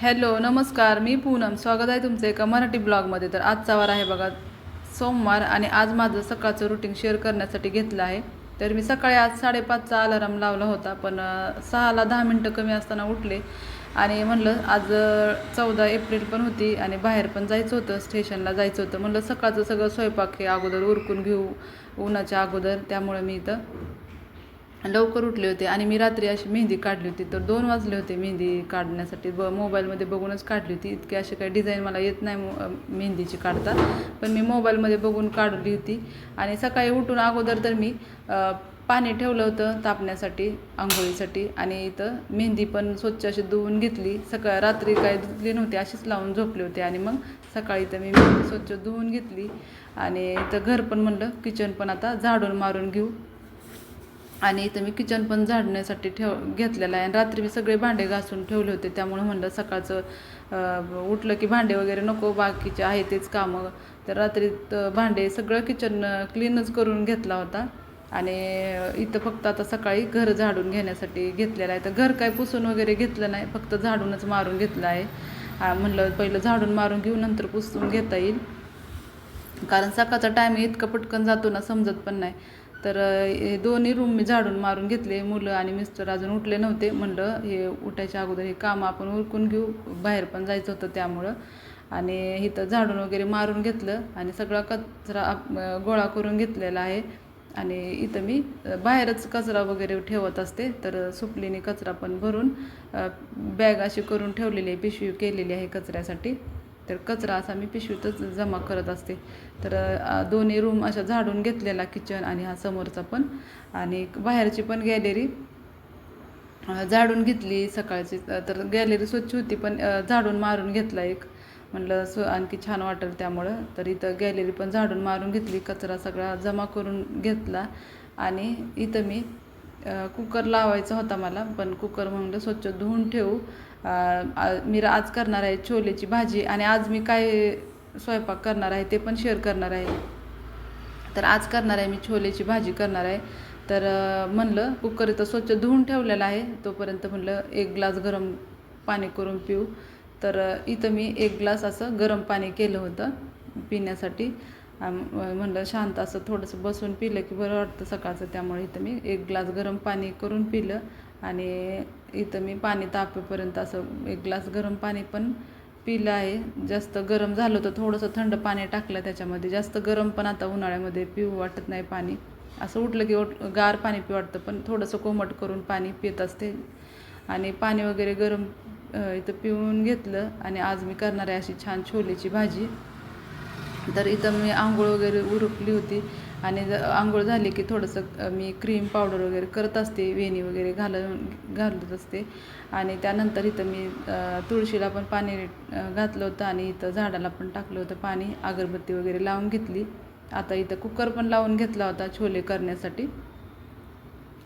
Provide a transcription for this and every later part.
Hello नमस्कार मी पूनम. स्वागत आहे तुमचं एका मराठी ब्लॉगमध्ये. तर आजचा वार आहे बघा सोमवार आणि आज माझं सकाळचं रुटीन शेअर करण्यासाठी घेतलं आहे. तर मी सकाळी आज साडेपाचचा अलाराम लावला होता पण सहाला दहा मिनटं कमी असताना उठले आणि म्हणलं आज चौदा एप्रिल पण होती आणि बाहेर पण जायचं होतं स्टेशनला जायचं होतं. म्हणलं सकाळचं सगळं स्वयंपाक हे अगोदर उरकून घेऊ उन्हाच्या अगोदर. त्यामुळे मी इथं लवकर उठले होते आणि मी रात्री अशी मेहंदी काढली होती. तर दोन वाजले होते मेहंदी काढण्यासाठी. ब मोबाईलमध्ये बघूनच काढली होती. इतकी अशी काही डिझाईन मला येत नाही मेहंदीची काढता. पण मी मोबाईलमध्ये बघून काढली होती. आणि सकाळी उठून अगोदर तर मी पाणी ठेवलं होतं तापण्यासाठी आंघोळीसाठी. आणि इथं मेहंदी पण स्वच्छ अशी धुवून घेतली. सकाळ रात्री काय धुतली नव्हती. अशीच लावून झोपले होते. आणि मग सकाळी तर मी मेहंदी स्वच्छ धुवून घेतली. आणि इथं घर पण म्हणलं किचन पण आता झाडून मारून घेऊ. आणि इथं मी किचन पण झाडण्यासाठी ठेव घेतलेलं आहे. आणि रात्री मी सगळे भांडे घासून ठेवले होते. त्यामुळे म्हणलं सकाळचं उठलं की भांडे वगैरे नको बाकीचे आहे तेच कामं. तर रात्री भांडे सगळं किचन क्लीनच करून घेतला होता. आणि इथं फक्त आता सकाळी घर झाडून घेण्यासाठी घेतलेलं आहे. तर घर काय पुसून वगैरे घेतलं नाही. फक्त झाडूनच मारून घेतलं आहे. म्हणलं पहिलं झाडून मारून घेऊ नंतर पुसून घेता येईल. कारण सकाळचा टाईम इतकं पटकन जातो ना समजत पण नाही. तर हे दोन्ही रूम मी झाडून मारून घेतले मुलं आणि मिस्टर अजून उठले नव्हते. म्हणलं हे उठायच्या अगोदर हे कामं आपण उरकून घेऊ. बाहेर पण जायचं होतं त्यामुळं. आणि इथं झाडून वगैरे मारून घेतलं आणि सगळा कचरा आप- गोळा करून घेतलेला आहे. आणि इथं मी बाहेरच कचरा वगैरे ठेवत असते. तर सुपलीने कचरा पण भरून बॅग अशी करून ठेवलेली आहे पिशवी केलेली आहे कचऱ्यासाठी. तर कचरा असा मी पिशवीतच जमा करत असते. तर दोन्ही रूम अशा झाडून घेतलेला किचन आणि हा समोरचा पण. आणि बाहेरची पण गॅलरी झाडून घेतली सकाळची. तर गॅलरी स्वच्छ होती पण झाडून मारून घेतला एक. म्हणलं स्व आणखी छान वाटेल त्यामुळं. तर इथं गॅलरी पण झाडून मारून घेतली कचरा सगळा जमा करून घेतला. आणि इथं मी कुकर लावायचा होता मला पण कुकर म्हणलं स्वच्छ धुवून ठेवू. मी आज करणार आहे छोलेची भाजी आणि आज मी काय स्वयंपाक करणार आहे ते पण शेअर करणार आहे. तर आज करणार आहे मी छोलेची भाजी करणार आहे. तर म्हणलं कुकर इथं स्वच्छ धुवून ठेवलेला आहे तोपर्यंत म्हणलं एक ग्लास गरम पाणी करून पिऊ. तर इथं मी एक ग्लास असं गरम पाणी केलं होतं पिण्यासाठी. म्हणलं शांत असं थोडंसं बसून पिलं की बरं वाटतं सकाळचं. त्यामुळे इथं मी एक ग्लास गरम पाणी करून पिलं आणि इथं मी पाणी तापेपर्यंत असं एक ग्लास गरम पाणी पण पिलं आहे. जास्त गरम झालं तर थोडंसं थंड पाणी टाकलं त्याच्यामध्ये. जास्त गरम पण आता उन्हाळ्यामध्ये पिऊ वाटत नाही पाणी. असं उठलं की उठ गार पाणी पिऊ वाटतं पण थोडंसं कोमट करून पाणी पित असते. आणि पाणी वगैरे गरम इथं पिऊन घेतलं आणि आज मी करणार आहे अशी छान छोलेची भाजी. तर इथं मी आंघोळ वगैरे उरकली होती. आणि आंघोळ झाली की थोडंसं मी क्रीम पावडर वगैरे करत असते वेणी वगैरे घालून घालत असते. आणि त्यानंतर इथं मी तुळशीला पण पाणी घातलं होतं आणि इथं झाडाला पण टाकलं होतं पाणी अगरबत्ती वगैरे लावून घेतली. आता इथं कुकर पण लावून घेतला होता छोले करण्यासाठी.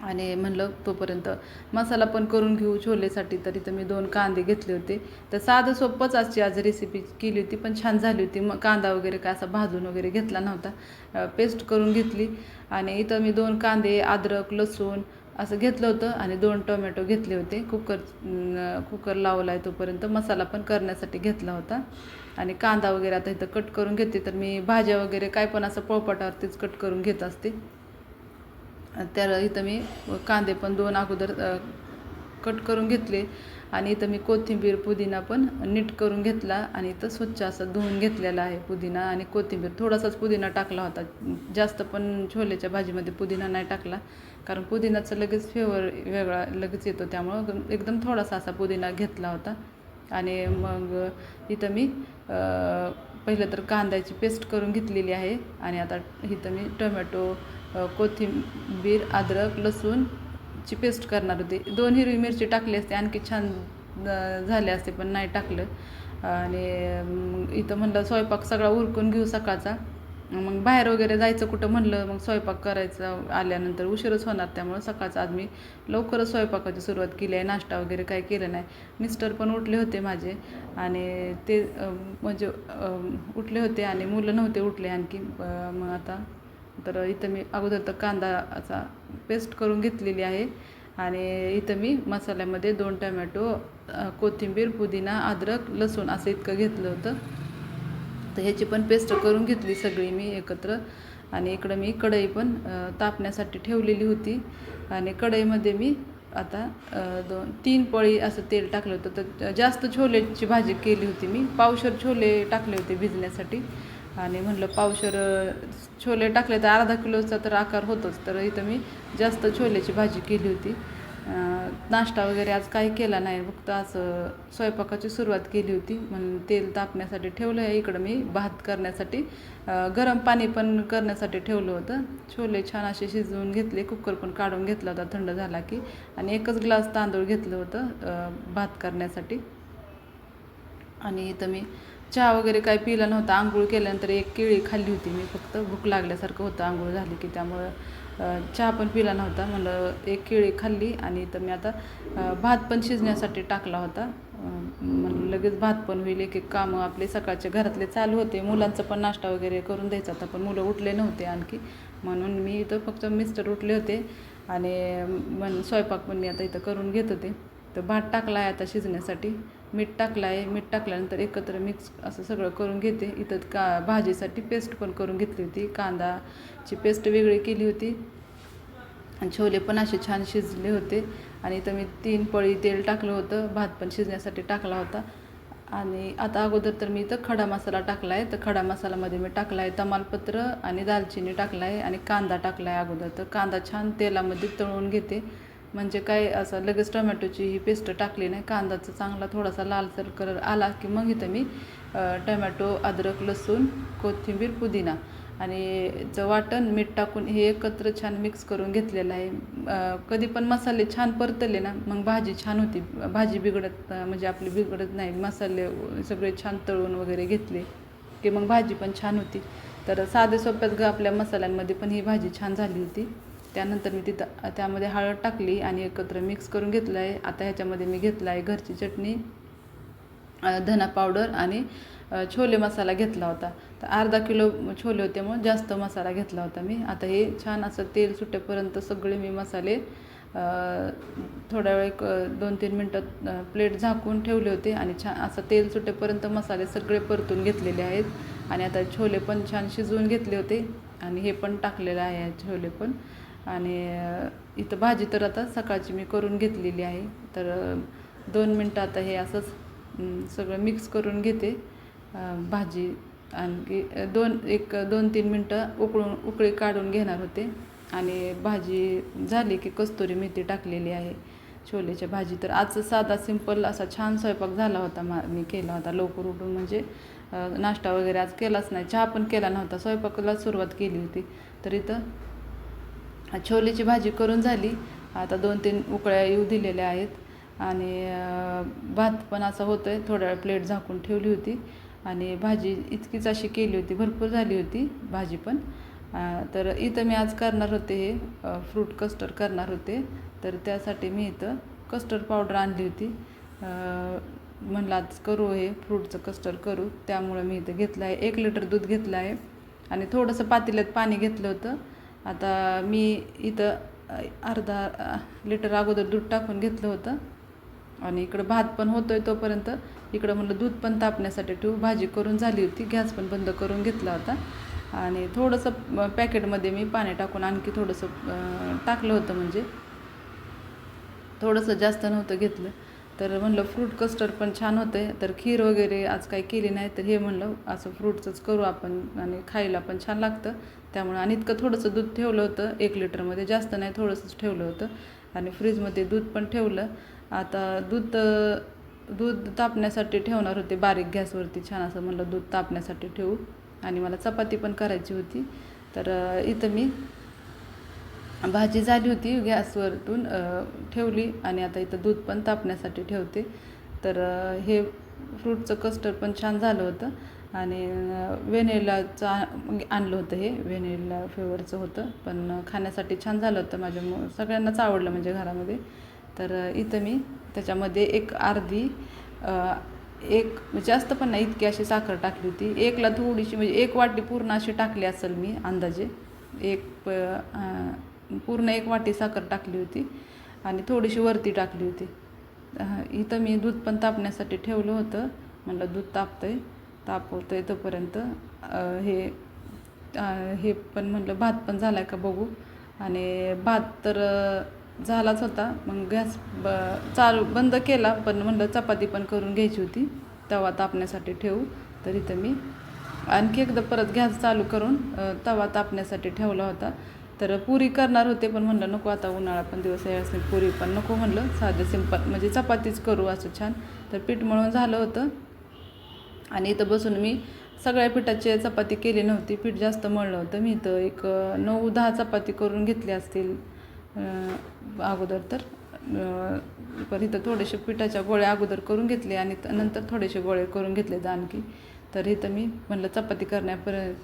आणि म्हणलं तोपर्यंत मसाला पण करून घेऊ छोलेसाठी. तर इथं मी दोन कांदे घेतले होते. तर साधं सोपंच आजची आज रेसिपी केली होती पण छान झाली होती. मग कांदा वगैरे काय असा भाजून वगैरे घेतला नव्हता. पेस्ट करून घेतली. आणि इथं मी दोन कांदे अद्रक लसूण असं घेतलं होतं आणि दोन टोमॅटो घेतले होते. कुकर कुकर लावला आहे तोपर्यंत मसाला पण करण्यासाठी घेतला होता. आणि कांदा वगैरे आता इथं कट करून घेते. तर मी भाज्या वगैरे काय पण असं पोळपाटावरतीच कट करून घेत असते. त्याला इथं मी कांदे पण दोन अगोदर कट करून घेतले. आणि इथं मी कोथिंबीर पुदिना पण नीट करून घेतला आणि इथं स्वच्छ असं धुवून घेतलेला आहे पुदिना. आणि कोथिंबीर थोडासाच पुदिना टाकला होता. जास्त पण छोल्याच्या भाजीमध्ये पुदिना नाही टाकला. कारण पुदिनाचं लगेच फ्लेवर वेगळा लगेच येतो. त्यामुळं एकदम थोडासा असा पुदिना घेतला होता. आणि मग इथं मी पहिलं तर कांद्याची पेस्ट करून घेतलेली आहे आणि आता इथं मी टोमॅटो कोथिंबीर अद्रक लसूणची पेस्ट करणार होते. दोन हिरवी मिरची टाकली असते आणखी छान झाले असते पण नाही टाकलं. आणि इथं म्हणलं स्वयंपाक सगळा उरकून घेऊ सकाळचा. मग बाहेर वगैरे जायचं कुठं म्हणलं मग स्वयंपाक करायचा आल्यानंतर उशीरच होणार त्यामुळं सकाळचं आज मी लवकरच स्वयंपाकाची सुरुवात केली आहे. नाश्ता वगैरे काय केलं नाही. मिस्टर पण उठले होते माझे आणि ते म्हणजे उठले होते आणि मुलं नव्हते उठले आणखी. मग आता तर इथं मी अगोदर तर कांदा असा पेस्ट करून घेतलेली आहे आणि इथं मी मसाल्यामध्ये दोन टमॅटो कोथिंबीर पुदिना अद्रक लसूण असं इतकं घेतलं होतं. तर ह्याची पण पेस्ट करून घेतली सगळी मी एकत्र. आणि इकडं मी कढई पण तापण्यासाठी ठेवलेली होती. आणि कढईमध्ये मी आता दोन तीन पळी असं तेल टाकलं होतं. तर जास्त छोलेची भाजी केली होती मी. पावशर छोले टाकले होते भिजण्यासाठी. आणि म्हणलं पावशर छोले टाकले तर अर्धा किलोचा तर आकार होतोच. तर इथं मी जास्त छोल्याची भाजी केली होती. नाश्ता वगैरे आज काही केला नाही. फक्त असं स्वयंपाकाची सुरुवात केली होती. म्हणून तेल तापण्यासाठी ठेवलं. आहे इकडं मी भात करण्यासाठी गरम पाणी पण करण्यासाठी ठेवलं होतं. छोले छान असे शिजवून घेतले. कुकर पण काढून घेतला होता. थंड झाला की. आणि एकच ग्लास तांदूळ घेतलं होतं भात करण्यासाठी. आणि इथं मी चहा वगैरे काही पिला नव्हता. आंघोळ केल्यानंतर एक केळी खाल्ली होती मी. फक्त भूक लागल्यासारखं होतं. आंघोळ झाली की त्यामुळं चहा पण पिला नव्हता. म्हणलं एक केळी खाल्ली आणि तर मी आता भात पण शिजण्यासाठी टाकला होता. म्हणलं लगेच भात पण होईल. एक एक कामं आपले सकाळचे घरातले चालू होते. मुलांचं पण नाश्ता वगैरे करून द्यायचा होता पण मुलं उठले नव्हते आणखी. म्हणून मी इथं फक्त मिस्टर उठले होते आणि मन स्वयंपाक पण मी आता इथं करून घेत होते. तर भात टाकला आहे आता शिजण्यासाठी. मीठ टाकलं आहे मीठ टाकल्यानंतर एकत्र मिक्स असं सगळं करून घेते. इथं का भाजीसाठी पेस्ट पण करून घेतली होती. कांदाची पेस्ट वेगळी केली होती. आणि छोले पण असे छान शिजले होते. आणि इथं मी तीन पळी तेल टाकलं होतं. भात पण शिजण्यासाठी टाकला होता. आणि आता अगोदर तर मी इथं खडा मसाला टाकला आहे तर खडा मसालामध्ये मी टाकला आहे तमालपत्र आणि दालचिनी टाकला आहे आणि कांदा टाकला आहे अगोदर. तर कांदा छान तेलामध्ये तळून घेते. म्हणजे काय असं लगेच टोमॅटोची ही पेस्ट टाकली नाही कांदाचा चांगला थोडासा लालसर कलर आला की मग इथं मी टोमॅटो अद्रक लसूण कोथिंबीर पुदिना आणि चं वाटण मीठ टाकून हे एकत्र छान मिक्स करून घेतलेलं आहे. कधी पण मसाले छान परतले ना मग भाजी छान होती. भाजी बिघडत म्हणजे आपली बिघडत नाही. मसाले सगळे छान तळून वगैरे घेतले की मग भाजी पण छान होती. तर साधे सोप्यात ग आपल्या मसाल्यांमध्ये पण ही भाजी छान झाली होती. त्यानंतर मी तिथं त्यामध्ये हळद टाकली आणि एकत्र मिक्स करून घेतलं आहे आता ह्याच्यामध्ये मी घेतला आहे घरची चटणी धना पावडर आणि छोले मसाला घेतला होता. तर अर्धा किलो छोले होते म्हणून जास्त मसाला घेतला होता मी. आता हे छान असं तेल सुटेपर्यंत सगळे मी मसाले थोड्या वेळ दोन तीन मिनटं प्लेट झाकून ठेवले होते आणि छान असं तेल सुटेपर्यंत मसाले सगळे परतून घेतलेले आहेत. आणि आता छोले पण छान शिजवून घेतले होते आणि हे पण टाकलेलं आहे छोले पण. आणि इथं भाजी तर आता सकाळची मी करून घेतलेली आहे. तर दोन मिनटं आता हे असंच सगळं मिक्स करून घेते. भाजी आणखी दोन एक दोन तीन मिनटं उकळून उकळी काढून घेणार होते. आणि भाजी झाली की कस्तुरी मेथी टाकलेली आहे. छोलेच्या भाजी तर आज साधा सिंपल असा छान स्वयंपाक झाला होता मा मी केला होता लवकर उठून. म्हणजे नाश्ता वगैरे आज केलाच नाही. चहा पण केला नव्हता. स्वयंपाकाला सुरुवात केली होती. तर इथं छोलेची भाजी करून झाली. आता दोन तीन उकळ्या येऊ दिलेल्या आहेत. आणि भात पण असं होतं आहे थोड्या प्लेट झाकून ठेवली होती. आणि भाजी इतकीच अशी केली होती. भरपूर झाली होती भाजी पण. तर इथं मी आज करणार होते हे फ्रूट कस्टर्ड करणार होते. तर त्यासाठी मी इथं कस्टर्ड पावडर आणली होती. अ, म्हणलं आज करू हे फ्रूटचं कस्टर्ड करू. त्यामुळं मी इथं घेतलं आहे. एक लिटर दूध घेतलं आहे. आणि थोडंसं पातेल्यात पाणी घेतलं होतं. आता मी इथं अर्धा लिटर अगोदर दूध टाकून घेतलं होतं. आणि इकडं भात पण होतो आहे तोपर्यंत. इकडं म्हणलं दूध पण तापण्यासाठी ठेवू. भाजी करून झाली होती. गॅस पण बंद करून घेतला होता. आणि थोडंसं पॅकेटमध्ये मी पाणी टाकून आणखी थोडंसं टाकलं होतं म्हणजे. थोडंसं जास्त नव्हतं घेतलं. तर म्हणलं फ्रूट कस्टर्ड पण छान होतं आहे तर खीर वगैरे आज काही केली नाही तर हे म्हणलं असं फ्रूटचंच करू आपण आणि खायला पण छान लागतं. त्यामुळं आणि इतकं थोडंसं दूध ठेवलं होतं एक लिटरमध्ये जास्त नाही थोडंसंच ठेवलं होतं. आणि फ्रीजमध्ये दूध पण ठेवलं. आता दूध दूध तापण्यासाठी ठेवणार होते बारीक गॅसवरती छान असं म्हणलं दूध तापण्यासाठी ठेवू. आणि मला चपाती पण करायची होती. तर इथं मी भाजी झाली होती गॅसवरतून ठेवली आणि आता इथं दूध पण तापण्यासाठी ठेवते. तर हे फ्रूटचं कस्टर्ड पण छान झालं होतं. आणि व्हेनेलाचं म्हणजे आणलं होतं हे व्हेनेला फ्लेवरचं होतं. पण खाण्यासाठी छान झालं होतं. माझ्या मु सगळ्यांनाच आवडलं म्हणजे घरामध्ये. तर इथं मी त्याच्यामध्ये एक अर्धी एक म्हणजे जास्त पण नाही इतकी अशी साखर टाकली होती. एकला थोडीशी म्हणजे एक वाटी पूर्ण अशी टाकली असेल मी अंदाजे. एक प पूर्ण एक वाटी साखर टाकली होती. आणि थोडीशी वरती टाकली होती. इथं मी दूध पण तापण्यासाठी ठेवलं होतं. म्हटलं दूध तापतं आहे तापवतं आहे तोपर्यंत हे हे पण म्हणलं भात पण झाला आहे का बघू. आणि भात तर झालाच होता. मग गॅस ब चालू बंद केला. पण म्हणलं चपाती पण करून घ्यायची होती. तवा तापण्यासाठी ठेवू. तर इथं मी आणखी एकदा परत गॅस चालू करून तवा तापण्यासाठी ठेवला होता. तर पुरी करणार होते पण म्हणलं नको आता उन्हाळा पण दिवस यावेळेस पुरी पण नको म्हणलं. साधं सिंपल म्हणजे चपातीच करू असं छान. तर पीठ मळून झालं होतं. आणि इथं बसून मी सगळ्या पिठाची चपाती केली नव्हती. पीठ जास्त मळलं होतं. मी इथं एक नऊ दहा चपाती करून घेतली असतील अगोदर तर. पर पण इथं थोडेसे पिठाच्या गोळ्या अगोदर करून घेतले आणि नंतर थोडेसे गोळे करून घेतले आणखी. तर इथं मी म्हणलं चपाती करण्यापर्यंत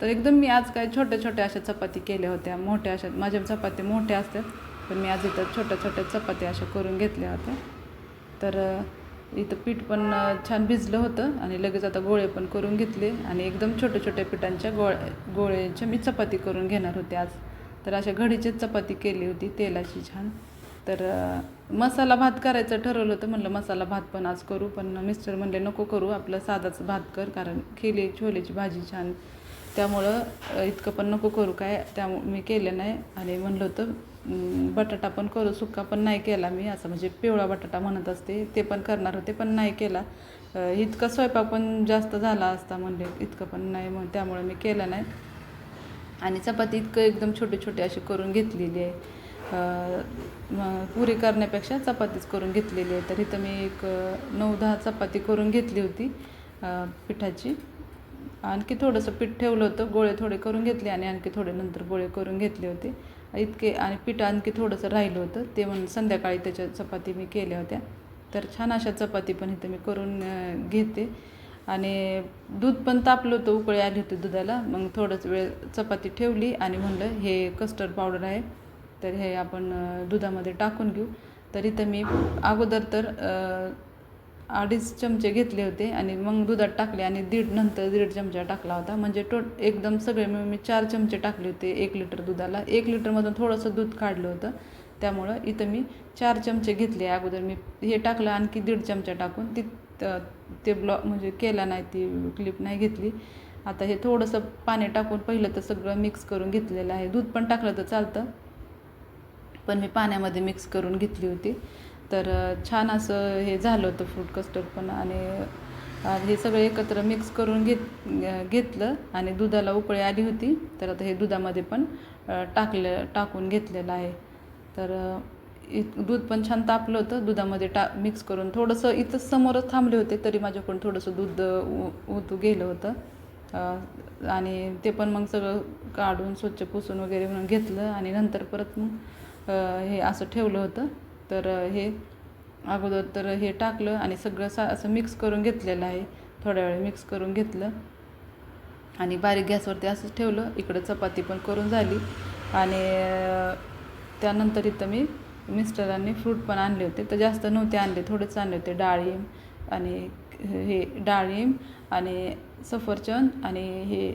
तर एकदम मी आज काय छोट्या छोट्या अशा चपाती केल्या होत्या. मोठ्या अशा माझ्या चपाती मोठ्या असतात पण मी आज इथं छोट्या छोट्या चपाती अशा करून घेतल्या होत्या. तर इथं पीठ पण छान भिजलं होतं आणि लगेच आता गोळे पण करून घेतले आणि एकदम छोट्या छोट्या पिठांच्या गोळ्या गोळ्याच्या मी चपाती करून घेणार होते आज. तर अशा घडीचीच चपाती केली होती तेलाची छान. तर मसाला भात करायचं ठरवलं होतं म्हणलं मसाला भात पण आज करू पण मिस्टर म्हणले नको करू आपलं साधाच भात कर कारण केली छोलेची भाजी छान. त्यामुळं इतकं पण नको करू काय त्यामुळं मी केलं नाही. आणि म्हणलं होतं बटाटा पण करू सुक्का पण नाही केला मी. असं म्हणजे पिवळा बटाटा म्हणत असते ते पण करणार होते पण नाही केला. इतका स्वयंपाक पण जास्त झाला असता म्हणले इतकं पण नाही मग त्यामुळे मी केलं नाही. आणि चपाती इतकं एकदम छोटे छोटे अशी करून घेतलेली आहे. पुरी करण्यापेक्षा चपातीच करून घेतलेली आहे. तर इथं मी एक नऊ दहा चपाती करून घेतली होती पिठाची. आणखी थोडंसं पीठ ठेवलं होतं गोळे थोडे करून घेतले आणि आणखी थोडे नंतर गोळे करून घेतले होते. इतके आणि पीठ आणखी थोडंसं राहिलं होतं ते म्हणून संध्याकाळी त्याच्या चपाती मी केल्या होत्या. तर छान अशा चपाती पण इथं मी करून घेते. आणि दूध पण तापलं होतं उकळी आली होती दुधाला. मग थोडंच वेळ चपाती ठेवली आणि म्हणलं हे कस्टर्ड पावडर आहे. तर हे आपण दुधामध्ये टाकून घेऊ. तर इथं मी अगोदर तर अडीच चमचे घेतले होते आणि मग दुधात टाकले आणि दीड नंतर दीड चमचा टाकला होता. म्हणजे टो एकदम सगळे मिळून मी चार चमचे टाकले होते एक लिटर दुधाला. एक लिटरमधून थोडंसं दूध काढलं होतं. त्यामुळं इथं मी चार चमचे घेतले. अगोदर मी हे टाकलं आणखी दीड चमचा टाकून ती ते ब्लॉक म्हणजे केला नाही ती क्लिप नाही घेतली. आता हे थोडंसं पाणी टाकून पहिलं तर सगळं मिक्स करून घेतलेलं आहे. दूध पण टाकलं तर चालतं. पण मी पाण्यामध्ये मिक्स करून घेतली होती. तर छान असं हे झालं होतं फ्रूट कस्टर्ड पण आणि हे सगळं एकत्र मिक्स करून घेत घेतलं आणि दुधाला उकळी आली होती. तर आता हे दुधामध्ये पण टाकलं टाकून घेतलेलं आहे. तर इत दूध पण छान तापलं होतं. दुधामध्ये टा मिक्स करून थोडंसं इथं समोरच थांबले होते तरी माझ्याकडून थोडंसं दूध ओतू उ- गेलं होतं. आणि ते पण मग सगळं काढून स्वच्छ पुसून वगैरे म्हणून घेतलं आणि नंतर परत मग हे असं ठेवलं होतं. तर हे अगोदर तर हे टाकलं आणि सगळं सा असं मिक्स करून घेतलेलं आहे. थोड्या वेळ मिक्स करून घेतलं आणि बारीक गॅसवरती असंच ठेवलं. इकडं चपाती पण करून झाली आणि त्यानंतर इथं मी मिस्टरांनी फ्रूट पण आणले होते. तर जास्त नव्हते आणले थोडेच आणले होते. डाळिंब आणि हे डाळिंब आणि सफरचंद आणि हे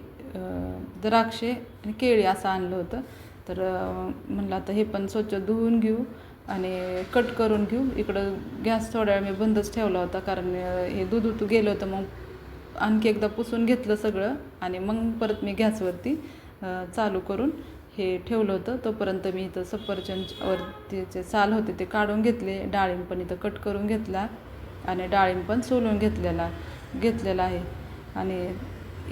द्राक्षे आणि केळी असं आणलं होतं. तर म्हणलं आता हे पण स्वच्छ धुवून घेऊ. आणि कट करून घेऊ. इकडं गॅस थोड्या वेळ मी बंदच ठेवला होता कारण हे दूध उतू गेलं होतं मग आणखी एकदा पुसून घेतलं सगळं आणि मग परत मी गॅसवरती चालू करून हे ठेवलं होतं. तोपर्यंत मी इथं सफरचंदवरती जे साल होते ते काढून घेतले. डाळिंब पण इथं कट करून घेतला आणि डाळिंब पण सोलून घेतलेला घेतलेला आहे. आणि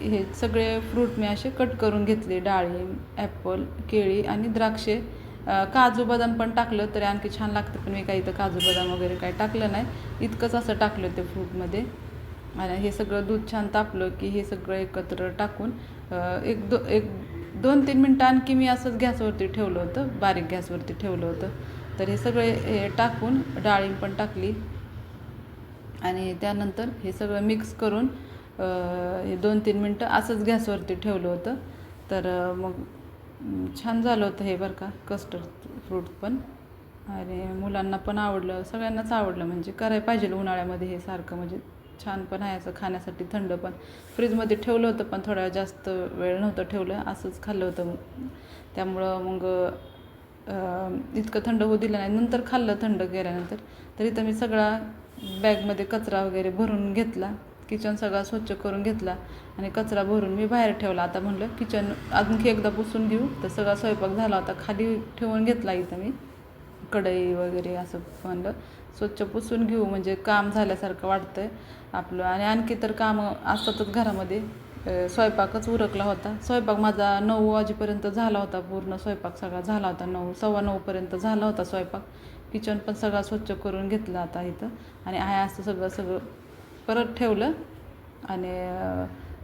हे सगळे फ्रूट मी असे कट करून घेतले. डाळिंब ॲपल केळी आणि द्राक्षे काजू बदाम पण टाकलं तरी आणखी छान लागतं पण मी काही इथं काजू बदाम वगैरे काही टाकलं नाही. इतकंच असं टाकलं ते फ्रूटमध्ये. आणि हे सगळं दूध छान तापलं की हे सगळं एकत्र टाकून एक दो एक दोन तीन मिनटं आणखी मी असंच गॅसवरती ठेवलं होतं बारीक गॅसवरती ठेवलं होतं. तर हे सगळे हे टाकून डाळिंब पण टाकली. आणि त्यानंतर हे सगळं मिक्स करून हे दोन तीन मिनटं असंच गॅसवरती ठेवलं होतं. तर मग छान झालं होतं हे बरं का कस्टर्ड फ्रूट पण. अरे मुलांना पण आवडलं सगळ्यांनाच आवडलं. म्हणजे करायला पाहिजे उन्हाळ्यामध्ये हे सारखं. म्हणजे छान पण आहे असं खाण्यासाठी थंड पण. फ्रीजमध्ये ठेवलं होतं पण थोडा जास्त वेळ नव्हतं ठेवलं. असंच खाल्लं होतं त्यामुळं मग इतकं थंड होऊ दिलं नाही. नंतर खाल्लं थंड गेल्यानंतर. तर इथं मी सगळा बॅगमध्ये कचरा वगैरे भरून घेतला. किचन सगळा स्वच्छ करून घेतला आणि कचरा भरून मी बाहेर ठेवला. आता म्हणलं किचन आणखी एकदा पुसून घेऊ. तर सगळा स्वयंपाक झाला होता. खाली ठेवून घेतला इथं मी. कढई वगैरे असं म्हणलं. स्वच्छ पुसून घेऊ म्हणजे काम झाल्यासारखं वाटतं आहे आपलं. आणि आणखी तर कामं असतातच घरामध्ये. स्वयंपाकच उरकला होता. स्वयंपाक माझा नऊ वाजेपर्यंत झाला होता. पूर्ण स्वयंपाक सगळा झाला होता. नऊ सव्वा नऊपर्यंत झाला होता स्वयंपाक. किचन पण सगळा स्वच्छ करून घेतला आता इथं. आणि आहे असं सगळं सगळं परत ठेवलं आणि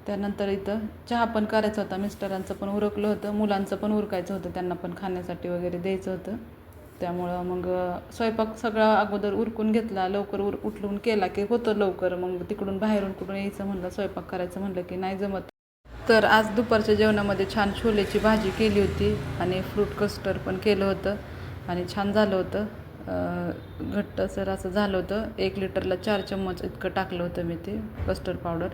त्यानंतर इथं चहा पण करायचा होता. मिस्टरांचं पण उरकलं होतं. मुलांचं पण उरकायचं होतं. त्यांना पण खाण्यासाठी वगैरे द्यायचं होतं. त्यामुळं मग स्वयंपाक सगळा अगोदर उरकून घेतला. लवकर उर उठलून केला की होतं लवकर. मग तिकडून बाहेरून कुठून यायचं म्हणलं स्वयंपाक करायचं म्हणलं की नाही जमत. तर आज दुपारच्या जेवणामध्ये छान छोलेची भाजी केली होती आणि फ्रूट कस्टर्ड पण केलं होतं आणि छान झालं होतं. घट्टसर असं झालं होतं. एक लिटरला चार चम्मच इतकं टाकलं होतं मी ते कस्टर्ड पावडर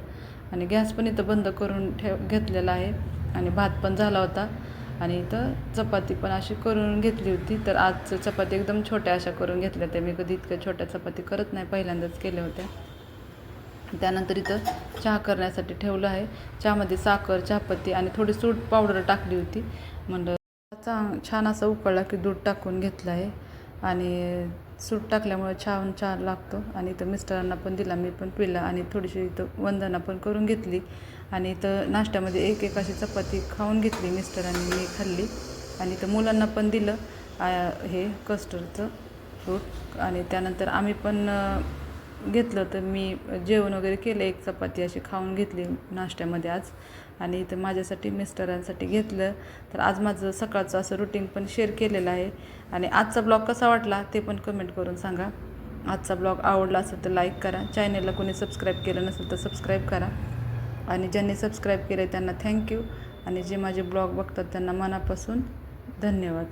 आणि गॅस पण इथं बंद करून ठेव घेतलेला आहे. आणि भात पण झाला होता. आणि इथं चपाती पण अशी करून घेतली होती. तर आज चपाती एकदम छोट्या अशा करून घेतल्या त्या. मी कधी इतक्या छोट्या चपाती करत नाही पहिल्यांदाच केल्या होत्या. त्यानंतर इथं चहा करण्यासाठी ठेवलं आहे. चहामध्ये साखर चहापत्ती आणि थोडी सूट पावडर टाकली होती. म्हणलं चा छान असा उकळला की दूध टाकून घेतलं आहे. आणि सूट टाकल्यामुळे छान छान लागतो. आणि इथं मिस्टरांना पण दिला मी पण पिला आणि थोडीशी इथं वंदना पण करून घेतली. आणि इथं नाश्त्यामध्ये एक एक अशी चपाती खाऊन घेतली मिस्टरांनी मी खाल्ली. आणि इथं मुलांना पण दिलं हे कस्टर्डचं फ्रूट आणि त्यानंतर आम्ही पण घेतलं तर मी जेवण वगैरे केलं एक चपाती अशी खाऊन घेतली नाश्त्यामध्ये आज. आणि इथं माझ्यासाठी मिस्टरांसाठी घेतलं. तर आज माझं सकाळचं असं रुटीन पण शेअर केलेलं आहे. आणि आजचा ब्लॉग कसा वाटला ते पण कमेंट करून सांगा. आजचा ब्लॉग आवडला असेल तर लाईक करा. चॅनलला कोणी सबस्क्राईब केलं नसेल तर सबस्क्राईब करा. आणि ज्यांनी सबस्क्राईब केलं त्यांना थँक्यू आणि जे माझे ब्लॉग बघतात त्यांना मनापासून धन्यवाद.